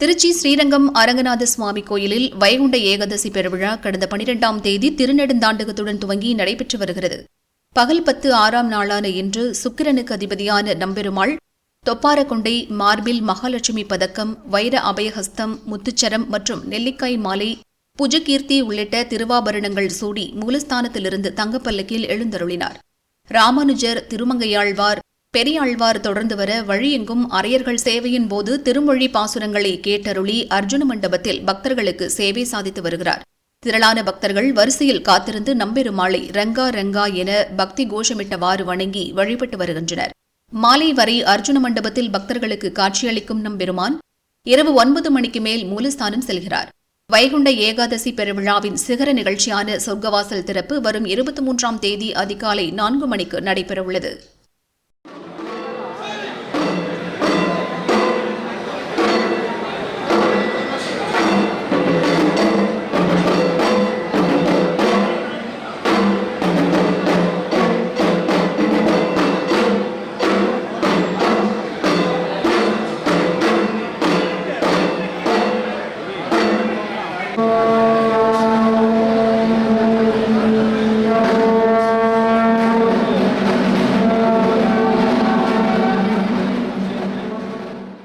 திருச்சி ஸ்ரீரங்கம் அரங்கநாத சுவாமி கோயிலில் வைகுண்ட ஏகாதசி பெருவிழா கடந்த பனிரெண்டாம் தேதி திருநெடுந்தாண்டகத்துடன் துவங்கி நடைபெற்று வருகிறது. பகல் பத்து ஆறாம் நாளான இன்று சுக்கிரனுக்கு அதிபதியான நம்பெருமாள் தொப்பாரக்கொண்டை மார்பில் மகாலட்சுமி பதக்கம் வைர அபயஹஸ்தம் முத்துச்சரம் மற்றும் நெல்லிக்காய் மாலை புஜகீர்த்தி உள்ளிட்ட திருவாபரணங்கள் சூடி மூலஸ்தானத்திலிருந்து தங்கப்பல்லக்கில் எழுந்தருளினார். ராமானுஜர் திருமங்கையாழ்வார் பெரியாழ்வார் தொடர்ந்து வர வழியெங்கும் அரையர்கள் சேவையின் போது திருமொழி பாசுரங்களை கேட்டருளி அர்ஜுன மண்டபத்தில் பக்தர்களுக்கு சேவை சாதித்து வருகிறார். திரளான பக்தர்கள் வரிசையில் காத்திருந்து நம்பெருமாளை ரங்கா ரங்கா என பக்தி கோஷமிட்டவாறு வணங்கி வழிபட்டு வருகின்றனர். மாலை வரை அர்ஜுன மண்டபத்தில் பக்தர்களுக்கு காட்சியளிக்கும் நம்பெருமான் இரவு ஒன்பது மணிக்கு மேல் மூலஸ்தானம் செல்கிறார். வைகுண்ட ஏகாதசி பெருவிழாவின் சிகர நிகழ்ச்சியான சொர்க்கவாசல் திறப்பு வரும் இருபத்தி மூன்றாம் தேதி அதிகாலை நான்கு மணிக்கு நடைபெறவுள்ளது.